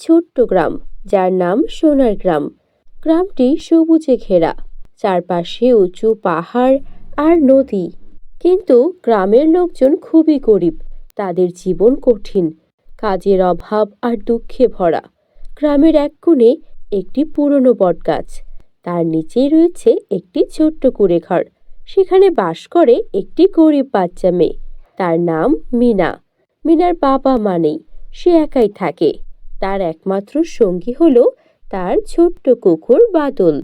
ছোট্ট গ্রাম, যার নাম সোনার গ্রাম। গ্রামটি সবুজে ঘেরা চারপাশে উঁচু পাহাড় আর নদী। কিন্তু গ্রামের লোকজন খুবই গরিব, তাদের জীবন কঠিন, কাজের অভাব আর দুঃখে ভরা। গ্রামের এক কোণে একটি পুরনো বটগাছ, তার নিচেই রয়েছে একটি ছোট্ট কুড়েঘর। সেখানে বাস করে একটি গরিব বাচ্চা মেয়ে, তার নাম মিনা। মিনার বাবা মানেই সে একাই থাকে। তার একমাত্র সঙ্গী হলো তার ছোট্ট কুকুর বাদল।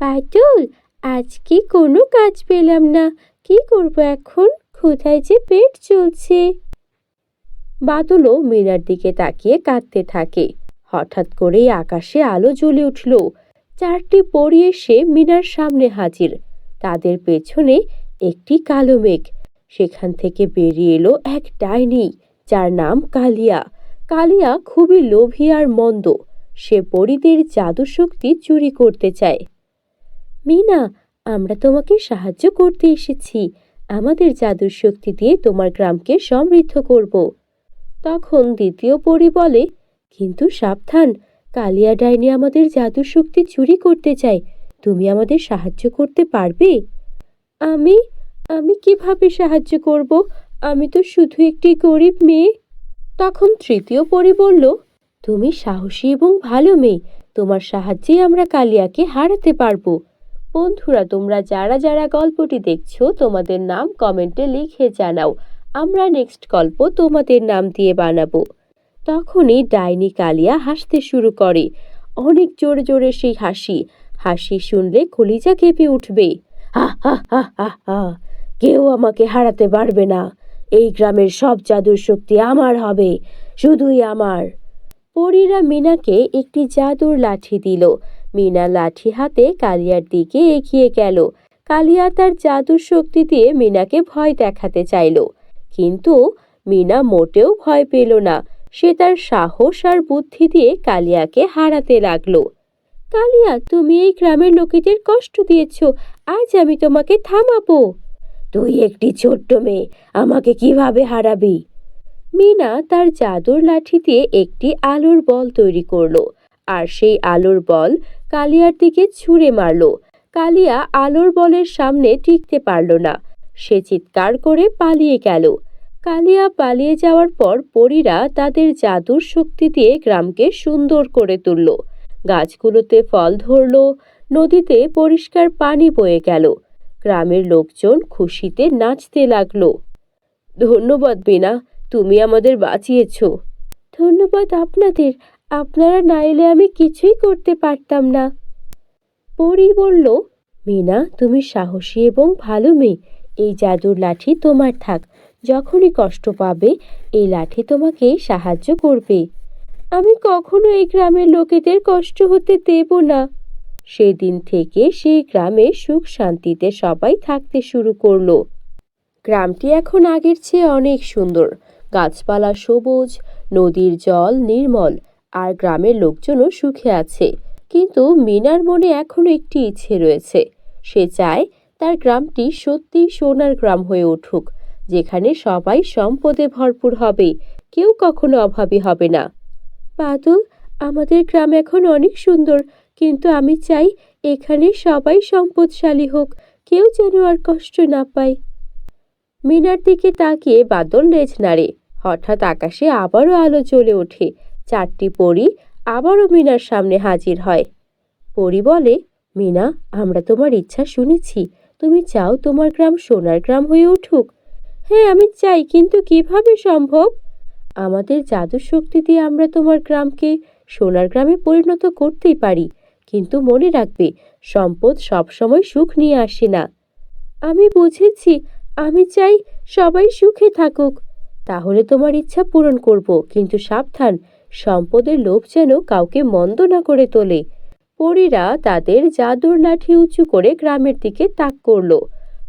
বাদল আজকে কোনো কাজ পেলাম না? কি করব এখন? কোথায় যে পেট চলছে? বাদলও মিনার দিকে তাকিয়ে কাঁদতে থাকে। হঠাৎ করেই আকাশে আলো জ্বলে উঠল। চারটি পরি এসে মিনার সামনে হাজির। তাদের পেছনে একটি কালো মেঘ। সেখান থেকে বেরিয়ে এলো এক ডাইনি, যার নাম কালিয়া। কালিয়া খুবই লোভী আর মন্দ। সে পরিদের জাদু শক্তি চুরি করতে চায়। মিনা, আমরা তোমাকে সাহায্য করতে এসেছি। আমাদের জাদুর শক্তি দিয়ে তোমার গ্রামকে সমৃদ্ধ করব। তখন দ্বিতীয় পরি বলে, কিন্তু সাবধান, কালিয়া ডাইনি আমাদের জাদুর শক্তি চুরি করতে চায়। তুমি আমাদের সাহায্য করতে পারবে? আমি? আমি কীভাবে সাহায্য করব? আমি তো শুধু একটি গরিব মেয়ে। তখন তৃতীয় পরি বলল, তুমি সাহসী এবং ভালো মেয়ে, তোমার সাহায্যেই আমরা কালিয়াকে হারাতে পারব। বন্ধুরা, তোমরা যারা যারা গল্পটি দেখছ, তোমাদের নাম কমেন্টে লিখে জানাও। আমরা নেক্সট গল্প তোমাদের নাম দিয়ে বানাবো। তখনই ডাইনি কালিয়া হাসতে শুরু করে। অনেক জোরে জোরে সেই হাসি হাসি শুনলে কলিজা কেঁপে উঠবে। হা হা হা হা হা কেউ আমাকে হারাতে পারবে না। এই গ্রামের সব জাদুর শক্তি আমার হবে, শুধুই আমার। পরীরা মিনাকে একটি জাদুর লাঠি দিল। মিনা লাঠি হাতে কালিয়ার দিকে এগিয়ে গেল। কালিয়া তার জাদুর শক্তি দিয়ে মিনাকে ভয় দেখাতে চাইল। কিন্তু মিনা মোটেও ভয় পেল না। সে তার সাহস আর বুদ্ধি দিয়ে কালিয়াকে হারাতে লাগল। কালিয়া, তুমি এই গ্রামের লোকেদের কষ্ট দিয়েছ। আজ আমি তোমাকে থামাবো। তুই একটি ছোট্ট মেয়ে, আমাকে কীভাবে হারাবি? মিনা তার জাদুর লাঠি দিয়ে একটি আলোর বল তৈরি করল, আর সেই আলোর বল কালিয়ার দিকে ছুঁড়ে মারল। কালিয়া আলোর বলের সামনে টিকতে পারল না, সে চিৎকার করে পালিয়ে গেল। কালিয়া পালিয়ে যাওয়ার পর পরীরা তাদের জাদুর শক্তি দিয়ে গ্রামকে সুন্দর করে তুলল। গাছগুলোতে ফল ধরল, নদীতে পরিষ্কার পানি বয়ে গেল। গ্রামের লোকজন খুশিতে নাচতে লাগল। ধন্যবাদ, বিনা, তুমি আমাদের বাঁচিয়েছ। ধন্যবাদ আপনাদের, আপনারা না এলে আমি কিছুই করতে পারতাম না। পরি বলল মিনা তুমি সাহসী এবং ভালো মেয়ে। এই জাদুর লাঠি তোমার থাক। যখনই কষ্ট পাবে, এই লাঠি তোমাকে সাহায্য করবে। আমি কখনো এই গ্রামের লোকেদের কষ্ট হতে দেব না। সেদিন থেকে সেই গ্রামে সুখ শান্তিতে সবাই থাকতে শুরু করল। গ্রামটি এখন আগের চেয়ে অনেক সুন্দর। গাছপালা সবুজ, নদীর জল নির্মল, আর গ্রামের লোকজনও সুখে আছে। কিন্তু মিনার মনে এখনও একটি ইচ্ছে রয়েছে। সে চায় তার গ্রামটি সত্যি সোনার গ্রাম হয়ে উঠুক, যেখানে সবাই সম্পদে ভরপুর হবে। কেউ কখনো অভাবী হবে না। বাদল, আমাদের গ্রাম এখন অনেক সুন্দর। কিন্তু আমি চাই এখানে সবাই সম্পদশালী হোক, কেউ যেন আর কষ্ট না পায়। মিনার দিকে তাকিয়ে বাদল লেজ নাড়ে। হঠাৎ আকাশে আবারও আলো জ্বলে ওঠে। চারটি পরি আবারও মিনার সামনে হাজির হয়। পরি বলে, মিনা, আমরা তোমার ইচ্ছা শুনেছি। তুমি চাও তোমার গ্রাম সোনার গ্রাম হয়ে উঠুক? হ্যাঁ আমি চাই, কিন্তু কীভাবে সম্ভব? আমাদের জাদু শক্তি দিয়ে আমরা তোমার গ্রামকে সোনার গ্রামে পরিণত করতেই পারি। কিন্তু মনে রাখবে, সম্পদ সবসময় সুখ নিয়ে আসে না। আমি বুঝেছি, আমি চাই সবাই সুখে থাকুক। তাহলে তোমার ইচ্ছা পূরণ করব, কিন্তু সাবধান, সম্পদের লোভ যেন কাউকে মন্দ না করে তোলে। পরীরা তাদের জাদুর লাঠি উঁচু করে গ্রামের দিকে তাক করল।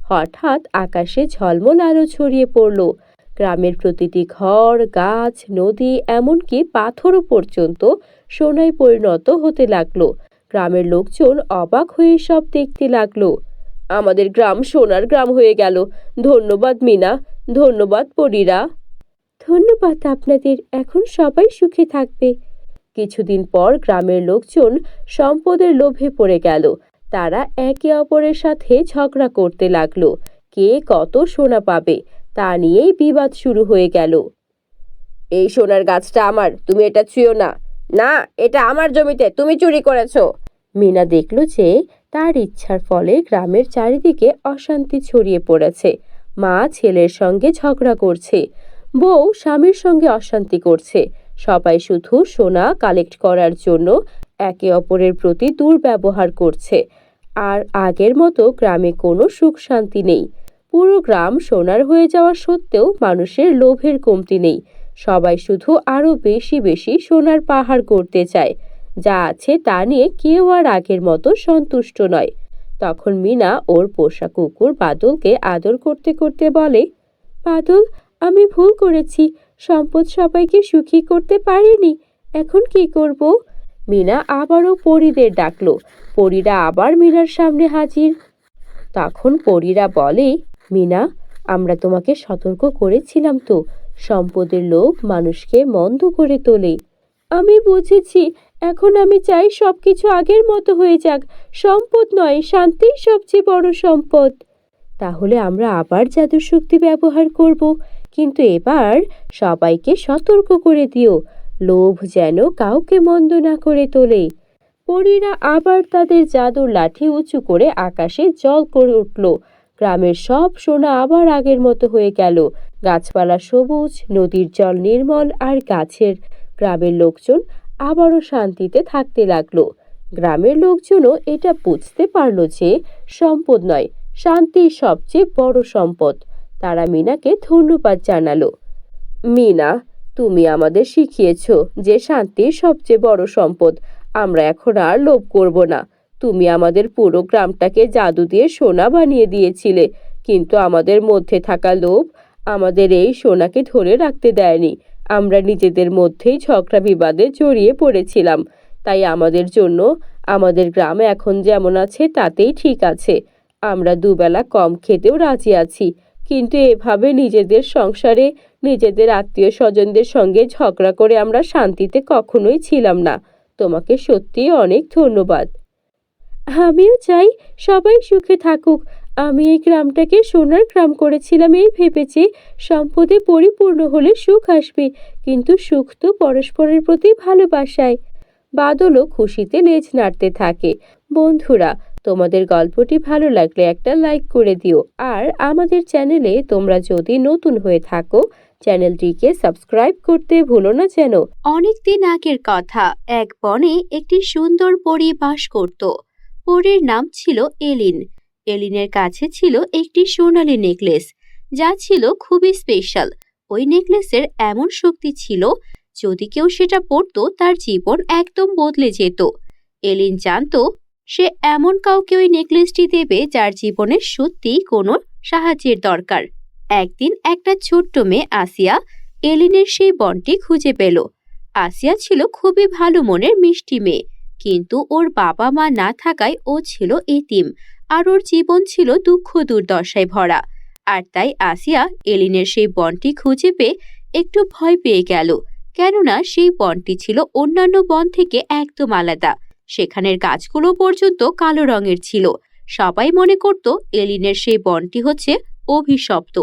হঠাৎ আকাশে ঝলমল আলো ছড়িয়ে পড়ল। গ্রামের প্রতিটি ঘর, গাছ, নদী, এমনকি পাথরও পর্যন্ত সোনায় পরিণত হতে লাগল। গ্রামের লোকজন অবাক হয়ে সব দেখতে লাগল। আমাদের গ্রাম সোনার গ্রাম হয়ে গেল। ধন্যবাদ, মিনা। ধন্যবাদ, পরীরা। ধন্যবাদ, আপনাদের। এখন সবাই সুখে থাকবে। কিছুদিন পর গ্রামের লোকজন সম্পদের লোভে পড়ে গেল। তারা একে অপরের সাথে ঝগড়া করতে লাগল। কে কত সোনা পাবে তা নিয়েই বিবাদ শুরু হয়ে গেল। এই সোনার গাছটা আমার, তুমি এটা ছুঁয়ো না। না, এটা আমার জমিতে তুমি চুরি করেছ। মিনা দেখল যে তার ইচ্ছার ফলে গ্রামের চারিদিকে অশান্তি ছড়িয়ে পড়েছে। মা ছেলের সঙ্গে ঝগড়া করছে। বউ স্বামীর সঙ্গে অশান্তি করছে। সবাই শুধু সোনা কালেক্ট করার জন্য একে অপরের প্রতি দুর্ব্যবহার করছে। আর আগের মতো গ্রামে কোনো সুখ শান্তি নেই। পুরো গ্রাম সোনার হয়ে যাওয়া সত্ত্বেও মানুষের লোভের কমতি নেই। সবাই শুধু আরও বেশি বেশি সোনার পাহাড় করতে চায়। যা আছে তা নিয়ে কেউ আর আগের মতো সন্তুষ্ট নয়। তখন মিনা ওর পোষা কুকুর বাদলকে আদর করতে করতে বলে, বাদল, আমি ভুল করেছি। সম্পদ সবাইকে সুখী করতে পারিনি। এখন কি করব? মিনা আবারও পরীদের ডাকলো। পরীরা আবার মিনার সামনে হাজির। তখন পরীরা বলে, মিনা, আমরা তোমাকে সতর্ক করেছিলাম তো। সম্পদের লোভ মানুষকে মন্দ করে তোলে। আমি বুঝেছি এখন আমি চাই সব কিছু আগের মতো হয়ে যাক। সম্পদ নয়, শান্তিই সবচেয়ে বড় সম্পদ। তাহলে আমরা আবার জাদুর শক্তি ব্যবহার করব। কিন্তু এবার সবাইকে সতর্ক করে দিও। লোভ যেন কাউকে মন্দ না করে তোলে। পরীরা আবার তাদের জাদুর লাঠি উঁচু করে আকাশে জল করে উঠল। গ্রামের সব সোনা আবার আগের মতো হয়ে গেল। গাছপালা সবুজ, নদীর জল নির্মল আর গাছের। গ্রামের লোকজন আবারও শান্তিতে থাকতে লাগল। গ্রামের লোকজনও এটা বুঝতে পারল যে সম্পদ নয় শান্তি সবচেয়ে বড় সম্পদ। তারা মিনাকে ধন্যবাদ জানালো। মিনা, তুমি আমাদের শিখিয়েছ যে শান্তি সবচেয়ে বড় সম্পদ। আমরা এখন আর লোভ করব না। তুমি আমাদের পুরো গ্রামটাকে জাদু দিয়ে সোনা বানিয়ে দিয়েছিলে, কিন্তু আমাদের মধ্যে থাকা লোভ আমাদের এই সোনাকে ধরে রাখতে দেয়নি। আমরা নিজেদের মধ্যেই ঝগড়া বিবাদে জড়িয়ে পড়েছিলাম। তাই আমাদের জন্য আমাদের গ্রাম এখন যেমন আছে, তাতেই ঠিক আছে। আমরা দুবেলা কম খেতেও রাজি আছি, কিন্তু এভাবে নিজেদের সংসারে নিজেদের আত্মীয় স্বজনদের সঙ্গে ঝগড়া করে আমরা শান্তিতে কখনোই ছিলাম না। তোমাকে সত্যিই অনেক ধন্যবাদ। আমিও চাই সবাই সুখে থাকুক আমি এই গ্রামটাকে সোনার গ্রাম করেছিলাম এই ভেবেছি। সম্পদে পরিপূর্ণ হলে সুখ আসবে, কিন্তু সুখ তো পরস্পরের প্রতি ভালোবাসায়। বাদলও খুশিতে লেজ নাড়তে থাকে। বন্ধুরা, তোমাদের গল্পটি ভালো লাগলে একটা লাইক করে দিও। আর আমাদের চ্যানেলে তোমরা যদি নতুন হয়ে থাকো, চ্যানেলটিকে সাবস্ক্রাইব করতে ভুলো না যেন। অনেক দিন আগের কথা, এক বনে একটি সুন্দর পরী বাস করত। পরীর নাম ছিল এলিন। এলিনের কাছে ছিল একটি সোনালী নেকলেস, যা ছিল খুবই স্পেশাল। ওই নেকলেসের এমন শক্তি ছিল, যদি কেউ সেটা পরতো, তার জীবন একদম বদলে যেত। এলিন জানতো, সে এমন কাউকে ওই নেকলেসটি দেবে যার জীবনে সত্যিই কোনো সাহায্যের দরকার। একদিন একটা ছোট্ট মেয়ে আসিয়া এলিনের সেই বনটি খুঁজে পেল। আসিয়া ছিল খুবই ভালো মনের মিষ্টি মেয়ে, কিন্তু ওর বাবা মা না থাকায় ও ছিল এতিম। আর ওর জীবন ছিল দুঃখ দুর্দশায় ভরা। আর তাই আসিয়া এলিনের সেই বনটি খুঁজে পেয়ে একটু ভয় পেয়ে গেল, কেননা সেই বনটি ছিল অন্যান্য বন থেকে একদম আলাদা। সেখানের গাছগুলো পর্যন্ত কালো রঙের ছিল। সবাই মনে করত এলিনের সেই বনটি হচ্ছে অভিশপ্ত।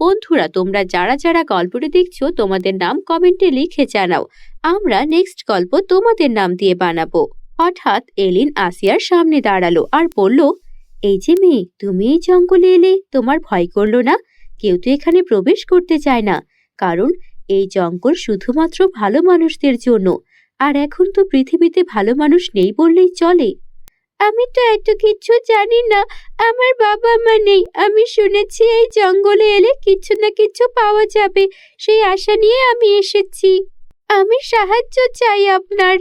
বন্ধুরা, তোমরা যারা যারা গল্পটি দেখছ, তোমাদের নাম কমেন্টে লিখে জানাও। আমরা নেক্সট গল্প তোমাদের নাম দিয়ে বানাবো। হঠাৎ এলিন আসিয়ার সামনে দাঁড়াল আর বলল এই যে মেয়ে, তুমি এই জঙ্গলে এলে তোমার ভয় করল না? কেউ তো এখানে প্রবেশ করতে চায় না। কারণ এই জঙ্গল শুধুমাত্র ভালো মানুষদের জন্য। আর এখন তো পৃথিবীতে ভালো মানুষ নেই বললেই চলে। আমি তো এত কিছু জানি না। আমার বাবা মা নেই। আমি শুনেছি এই জঙ্গলে এলে কিছু না কিছু পাওয়া যাবে। সেই আশা নিয়ে আমি এসেছি। আমি সাহায্য চাই আপনার।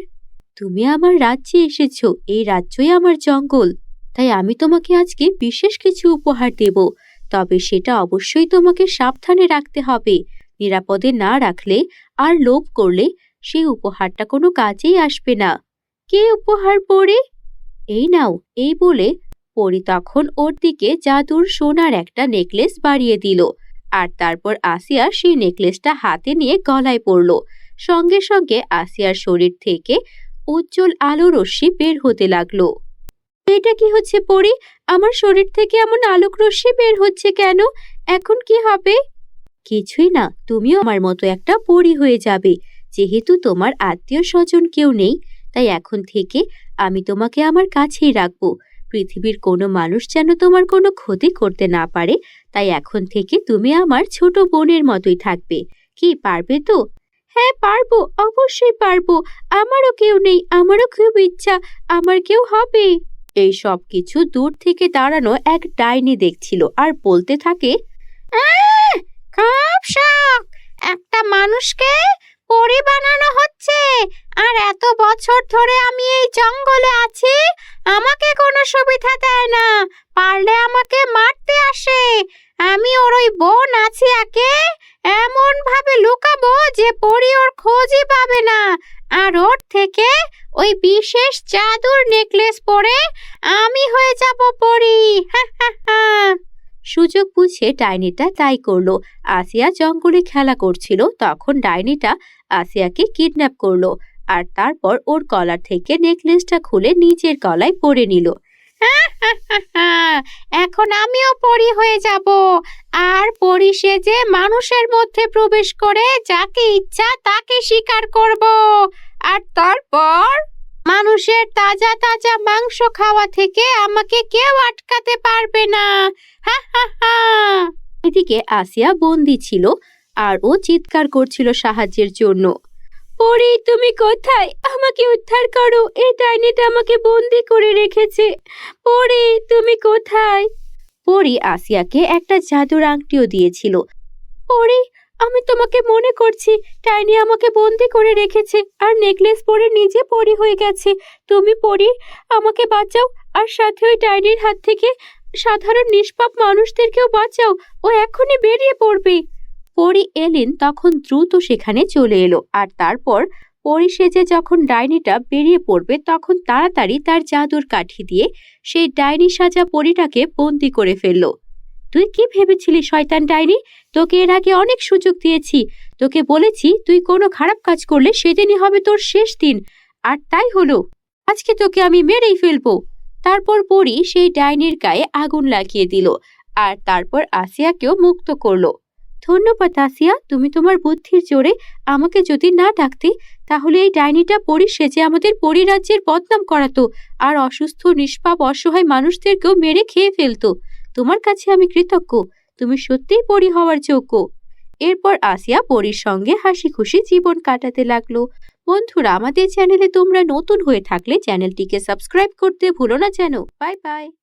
তুমি আমার রাজ্যে এসেছ। এই রাজ্যই আমার জঙ্গল। তাই আমি তোমাকে আজকে বিশেষ কিছু উপহার দেব, তবে সেটা অবশ্যই তোমাকে সাবধানে রাখতে হবে। নিরাপদে না রাখলে আর লোভ করলে সেই উপহারটা কোনো কাজেই আসবে না। কে উপহার পরে এই নাও, এই বলে পরি তখন ওর দিকে জাদুর সোনার একটা নেকলেস বাড়িয়ে দিল, আর তারপর আসিয়া সেই নেকলেসটা হাতে নিয়ে গলায় পড়ল। সঙ্গে সঙ্গে আসিয়ার শরীর থেকে উজ্জ্বল আলো রশ্মি বের হতে লাগল। এটা কি হচ্ছে পরি আমার শরীর থেকে এমন আলোক রশ্মি বের হচ্ছে কেন? এখন কি হবে? কিছুই না, তুমিও আমার মতো একটা পরি হয়ে যাবে। যেহেতু তোমার আত্মীয় স্বজন কেউ নেই, তাই এখন থেকে আমি তোমাকে আমার কাছেই রাখব। পৃথিবীর কোনো মানুষ যেন তোমার কোনো ক্ষতি করতে না পারে, তাই এখন থেকে তুমি আমার ছোট বোনের মতোই থাকবে। কি, পারবে তো? হ্যাঁ পারব, অবশ্যই পারব। আমারও কেউ নেই, আমারও খুব ইচ্ছা, আমার কেউ হবে। এই সব কিছু দূর থেকে দাঁড়ানো এক ডাইনি দেখছিল আর বলতে থাকে খুব শখ! একটা মানুষকে পরি বানানো হচ্ছে। আর এত বছর ধরে আমি এই জঙ্গলে আছি, আমাকে কোনো সুবিধা দেয় না। পারলে আমাকে মারতে আসে। আমি ওর ওই বোন আছি একে। এমন ভাবে লুকাবো যে পরি ওর খোঁজই পাবে না। আর ওর থেকে ওই বিশেষ জাদুর নেকলেস পরে আমি হয়ে যাব পরি। সুযোগ বুঝে ডাইনিটা তাই করল। আসিয়া জঙ্গলে খেলা করছিল। তখন ডাইনিটা আসিয়াকে কিডন্যাপ করল। আর তারপর ওর গলার থেকে নেকলেসটা খুলে নিজের গলায় পরে নিল। এখন আমিও পরি হয়ে যাব। আর পরি সেজে মানুষের মধ্যে প্রবেশ করে যাকে ইচ্ছা তাকে শিকার করব। আর তারপর মানুষের তাজা তাজা মাংস খাওয়া থেকে আমাকে কেউ আটকাতে পারবে না। হা হা হা। এদিকে আসিয়া বন্দি ছিল আর ও চিৎকার করছিল সাহায্যের জন্য। পরি তুমি কোথায়? আমাকে উদ্ধার করো। এই ডাইনিটা আমাকে বন্দি করে রেখেছে। পরি তুমি কোথায়? পরি আসিয়াকে একটা জাদুর আংটিও দিয়েছিল। পরি আমি তোমাকে মনে করছি টাইনি আমাকে বন্দি করে রেখেছে আর নেকলেস পরে নিজে পরি হয়ে গেছে। তুমি পরি, আমাকে বাঁচাও আর সাথে ওই ডাইনির হাত থেকে সাধারণ নিষ্পাপ মানুষদেরকেও বাঁচাও। ও এখনই বেরিয়ে পড়বে। পরি এলেন তখন দ্রুত সেখানে চলে এলো আর তারপর পরি সেজে যখন ডাইনিটা বেরিয়ে পড়বে তখন তাড়াতাড়ি তার জাদুর কাঠি দিয়ে সেই ডাইনি সাজা পরিটাকে বন্দি করে ফেলল। তুই কি ভেবেছিলি, শয়তান ডাইনি? তোকে এর আগে অনেক সুযোগ দিয়েছি। তোকে বলেছি তুই কোনো খারাপ কাজ করলে সেদিনই হবে তোর শেষ দিন। আর তাই হলো। আজকে তোকে আমি মেরেই ফেলব। তারপর পরি সেই ডাইনির গায়ে আগুন লাগিয়ে দিল আর তারপর আসিয়াকেও মুক্ত করল। ধন্যবাদ, আসিয়া। তুমি তোমার বুদ্ধির জোরে আমাকে যদি না ডাকতে, তাহলে এই ডাইনিটা পরি সেজে আমাদের পরিরাজ্যের বদনাম করাতো আর অসুস্থ, নিষ্পাপ, অসহায় মানুষদেরকেও মেরে খেয়ে ফেলতো। তোমার কাছে আমি কৃতজ্ঞ। তুমি সত্যিই পরি হওয়ার যোগ্য। এরপর আসিয়া পরির সঙ্গে হাসি খুশি জীবন কাটাতে লাগল। বন্ধুরা, আমাদের চ্যানেলে তোমরা নতুন হয়ে থাকলে চ্যানেলটিকে সাবস্ক্রাইব করতে ভুলো না যেন। Bye bye.